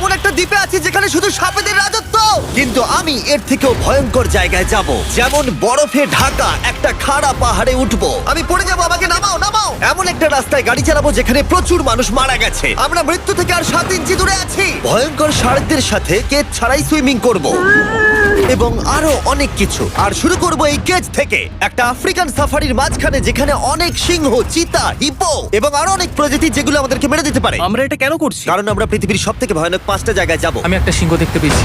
এমন একটা দ্বীপে আছি যেখানে শুধু সাপেদের রাজত্ব। কিন্তু আমি এর থেকেও ভয়ঙ্কর জায়গায় যাব। যেমন বরফে ঢাকা একটা খাড়া পাহাড়ে উঠবো। আমি পড়ে যাব, আমাকে নামাও নামাও। এমন একটা রাস্তায় গাড়ি চালাবো যেখানে প্রচুর মানুষ মারা গেছে। আমরা মৃত্যু থেকে আর সাত ইঞ্চি দূরে আছি। ভয়ঙ্কর শার্কদের সাথে কে ছাড়াই সুইমিং করব। এবং আরও অনেক কিছু। আর শুরু করব এই কেজ থেকে। একটা আফ্রিকান সাফারির মাঝখানে যেখানে অনেক সিংহ চিতা হিপো এবং আরও অনেক প্রজাতি যেগুলো আমাদেরকে মেরে দিতে পারে। আমরা এটা কেন করছি? কারণ আমরা পৃথিবীর সব থেকে ভয়ানক পাঁচটা জায়গায় যাব। আমি একটা সিংহ দেখতে পেয়েছি।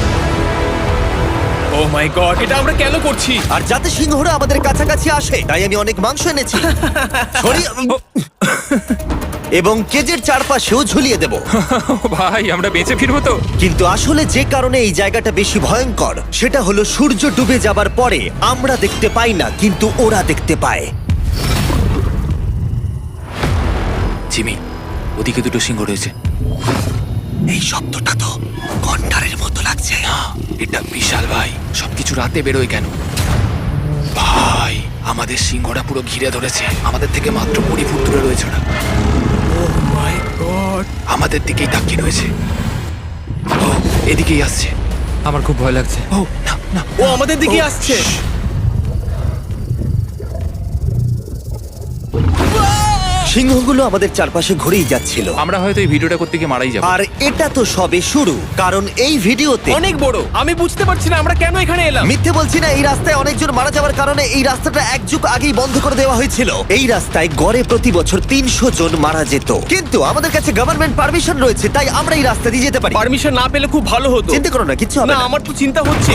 ও মাই গড এটা আমরা কেন করছি? আর যাতে সিংহরা আমাদের কাছাকাছি আসে তাই আমি অনেক মাংস এনেছি। ছড়িয়ে- এবং কেজের চারপাশেও ঝুলিয়ে দেব। ভাই আমরা বেঁচে ফিরবো তো। কিন্তু আসলে যে কারণে এই জায়গাটা বেশি ভয়ঙ্কর সেটা হলো সূর্য ডুবে যাবার পরে আমরা দেখতে পাই না কিন্তু ওরা দেখতে পায়। জিমি ওদিকে দুটো সিংহ রয়েছে। এই শব্দটা তো কন্টারের মতো লাগছে। না এটা বিশাল ভাই সবকিছু রাতে বেরোয় কেন? ভাই আমাদের সিংহটা পুরো ঘিরে ধরেছে আমাদের থেকে মাত্র কুড়ি ফুট দূরে রয়েছে ওরা। গড। আমাদের দিকেই তাকিয়ে রয়েছে। ও এদিকেই আসছে। আমার খুব ভয় লাগছে। ও না না। ও আমাদের দিকেই আসছে। সিংহগুলো আমাদের চারপাশে ঘুরেই যাচ্ছিল। আমরা হয়তো এই ভিডিওটা করতে গিয়ে মারাই যাব। আর এটা তো সবে শুরু কারণ এই ভিডিওতে অনেক বড় আমি বুঝতে পারছি না আমরা কেন এখানে এলাম। মিথ্যে বলছি না এই রাস্তায় অনেকজন মারা যাওয়ার কারণে এই রাস্তাটা এক যুগ আগেই বন্ধ করে দেওয়া হয়েছিল। এই রাস্তায় গড়ে প্রতি বছর তিনশো জন মারা যেত। কিন্তু আমাদের কাছে গভর্নমেন্ট পারমিশন রয়েছে তাই আমরা এই রাস্তা দিয়ে যেতে পারি। পারমিশন না পেলে খুব ভালো হতো। চিন্তা করো না কিছু হবে না না। আমার তো চিন্তা হচ্ছে।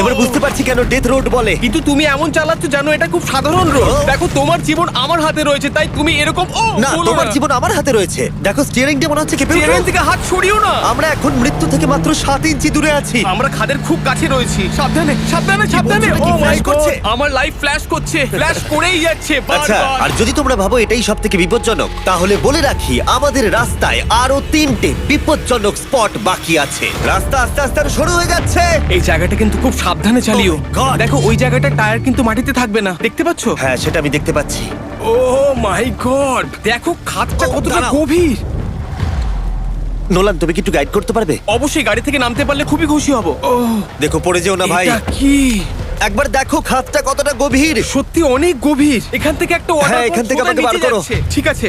এবার বুঝতে পারছি কেন ডেথ রোড বলে। কিন্তু তুমি এমন চালাচ্ছ জানো এটা খুব সাধারণ রোড দেখো তোমার জীবন আমার হাতে রয়েছে তাই তুমি এরকম ও না বলো তোমার জীবন আমার হাতে রয়েছে। দেখো স্টিয়ারিংটা মনে হচ্ছে কেঁপে উঠল। চেয়ারের থেকে হাত সরিও না। আমরা এখন মৃত্যু থেকে মাত্র সাত ইঞ্চি দূরে আছি। আমরা খাদের খুব কাছে রয়েছি। সাবধানে সাবধানে সাবধানে। বলছো, এটা ও কি মাই flash গড করছে? আমার লাইফ ফ্ল্যাশ করছে ফ্ল্যাশ করেই যাচ্ছে আচ্ছা বারবার। আর যদি তোমরা ভাবো এটাই সব থেকে বিপজ্জনক তাহলে বলে রাখি আমাদের রাস্তায় আরও তিনটে বিপজ্জনক স্পট বাকি আছে। রাস্তা আস্তে আস্তে আরও সরু হয়ে যাচ্ছে। এই জায়গাটা কিন্তু খুব সাবধানে চালিও। Oh my God! দেখো ওই জায়গাটার টায়ার কিন্তু মাটিতে থাকবে না। দেখতে পাচ্ছো? হ্যাঁ সেটা আমি দেখতে পাচ্ছি। ও মাই গড দেখো খাদটা ও, কতটা দাঁড়াও। গভীর। নোলান তুমি কি একটু গাইড করতে পারবে? অবশ্যই গাড়ি থেকে নামতে পারলে খুবই খুশি হব। ও দেখো পড়ে যেও না ভাই। এটা কি? একবার দেখো খাতটা কতটা গভীর। সত্যি অনেক গভীর। এখান থেকে একটা water হ্যাঁ, এখান থেকে সোজা আমাকে বার নিচে করো। যাচ্ছে। ঠিক আছে।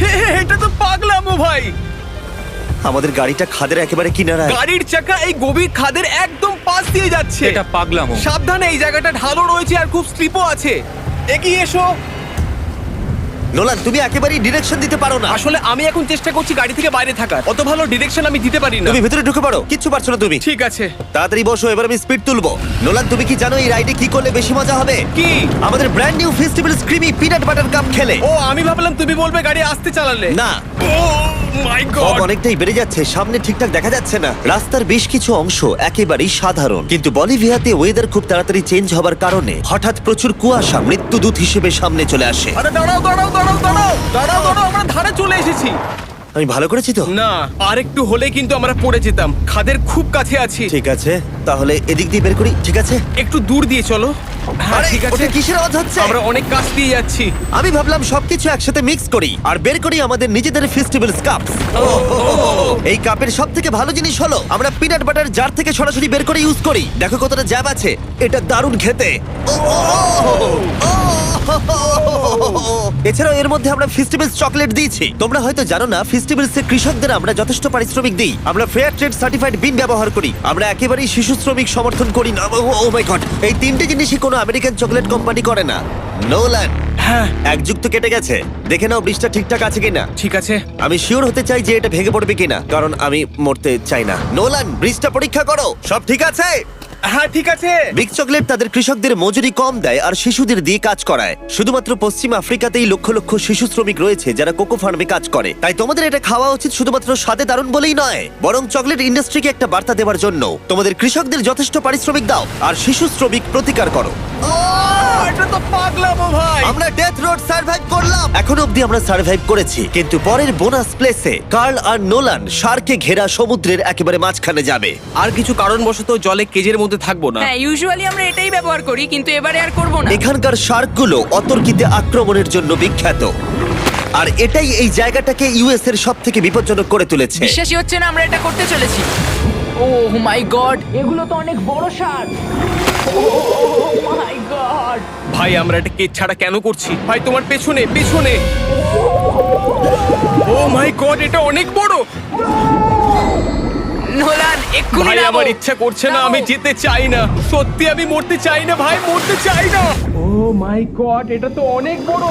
হে, হে, এটা তো পাগলামো ভাই। আমাদের গাড়িটা খাদের একেবারে কিনারা গাড়ির চাকা এই গভীর খাদের একদম পাশ দিয়ে যাচ্ছে। এটা পাগলামো। সাবধানে এই জায়গাটা ঢালো রয়েছে আর খুব স্লিপও আছে। এগিয়ে এসো। নোলান তুমি একেবারেই ডিরেকশন দিতে পারো না। আসলে আমি এখন চেষ্টা করছি গাড়ি থেকে বাইরে থাকার। অত ভালো ডিরেকশন আমি দিতে পারি না। তুমি ভেতরে ঢুকে পারো কিচ্ছু পারছ না তুমি। ঠিক আছে। তাড়াতাড়ি বসো এবার আমি স্পিড তুলবো। নোলান তুমি কি জানো এই রাইডে কি করলে বেশি মজা হবে? কি? আমাদের brand new festival creamy peanut butter cup খেলে। ও আমি ভাবলাম তুমি বলবে গাড়ি আসতে চালালে। না। ও মাই ফগ অনেকটাই বেড়ে যাচ্ছে সামনে ঠিকঠাক দেখা যাচ্ছে না। রাস্তার বেশ কিছু অংশ একেবারেই সাধারণ। কিন্তু বলিভিয়াতে ওয়েদার খুব তাড়াতাড়ি চেঞ্জ হবার কারণে হঠাৎ প্রচুর কুয়াশা মৃত্যুদূত হিসেবে সামনে চলে আসে। আরে দাঁড়াও দাঁড়াও দাঁড়াও। দাঁড়াও দাঁড়াও দাঁড়াও আমরা ধারে চলে এসেছি। আমি ভালো করেছি তো? না আর একটু হলে কিন্তু আমরা পড়ে যেতাম। খাদের খুব কাছে আছি। ঠিক আছে তাহলে এদিক দিয়ে বের করি ঠিক আছে? একটু দূর দিয়ে চলো। হ্যাঁ আরে, ঠিক আছে। ওটা কিসের আওয়াজ হচ্ছে? আমরা অনেক কাছ দিয়ে যাচ্ছি। আমি ভাবলাম সবকিছু একসাথে মিক্স করি আর বের করি আমাদের নিজেদের ফেস্টিভ্যাল কাপ এই কাপের সব থেকে ভালো জিনিস হলো আমরা পিনাট বাটার জার থেকে সরাসরি বের করে ইউজ করি। দেখো কতটা জ্যাব আছে এটা দারুণ খেতে। ও, ও, ও, ও। এছাড়াও এর মধ্যে আমরা ফেস্টিভ্যালস চকলেট দিয়েছি। তোমরা হয়তো জানো না ফেস্টিভ্যালস এর কৃষকদের আমরা যথেষ্ট পারিশ্রমিক দিই। আমরা ফেয়ার ট্রেড সার্টিফাইড বিন ব্যবহার করি। আমরা একেবারেই শিশু শ্রমিক সমর্থন করি না। ও মাই গড এই তিনটে জিনিসই কোনো আমেরিকান চকলেট কোম্পানি করে না। নোল্যান্ড হ্যাঁ। এক যুগ তো কেটে গেছে। দেখে নাও ব্রিজটা ঠিকঠাক আছে কিনা। ঠিক আছে। আমি শিওর হতে চাই যে এটা ভেঙে পড়বে কিনা কারণ আমি মরতে চাই না। নোলান ব্রিজটা পরীক্ষা করো। সব ঠিক আছে? হ্যাঁ ঠিক আছে। বিগ চকলেট তাদের কৃষকদের মজুরি কম দেয় আর শিশুদের দিয়ে কাজ করায়। শুধুমাত্র পশ্চিম আফ্রিকাতেই লক্ষ লক্ষ শিশু শ্রমিক রয়েছে যারা কোকো ফার্মে কাজ করে। তাই তোমাদের এটা খাওয়া উচিত শুধুমাত্র স্বাদে দারুণ বলেই নয় বরং চকলেট ইন্ডাস্ট্রিকে একটা বার্তা দেওয়ার জন্য। তোমাদের কৃষকদের যথেষ্ট পারিশ্রমিক দাও আর শিশু শ্রমিক প্রতিকার করো। এটা তো পাগলামো ভাই। আমরা ডেথ রোড সার্ভাইভ করলাম। এখন অবধি আমরা সার্ভাইভ করেছি। কিন্তু পরের বোনাস প্লেসে কার্ল আর নোলান শার্কে ঘেরা সমুদ্রের একেবারে মাঝখানে যাবে। আর কিছু কারণবশত জলে কেজের মধ্যে থাকব না। হ্যাঁ ইউজুয়ালি আমরা এটাই ব্যবহার করি কিন্তু এবারে আর করব না। এখানকার শার্কগুলো অতর্কিতে আক্রমণের জন্য বিখ্যাত। আর এটাই এই জায়গাটাকে ইউএস এর সব থেকে বিপজ্জনক করে তুলেছে। বিশ্বাসই হচ্ছে না আমরা এটা করতে চলেছি। ও মাই গড এগুলো তো অনেক বড় গড ভাই আমরা এটা কেক ছাড়া কেন করছি? ভাই তোমার পেছনে পেছনে। ও মাই গড এটা অনেক বড়। নোলান এক্ষুনি ভাই আমার ইচ্ছা করছে না আমি যেতে চাই না। সত্যি আমি মরতে চাই না ভাই মরতে চাই না। ও মাই গড এটা তো অনেক বড়।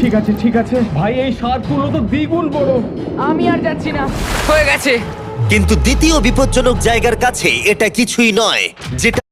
ঠিক আছে ঠিক আছে। ভাই এই সাপগুলো তো দ্বিগুণ বড়। আমি আর যাচ্ছি না। হয়ে গেছে। কিন্তু দ্বিতীয় বিপজ্জনক জায়গার কাছে এটা কিছুই নয় যেটা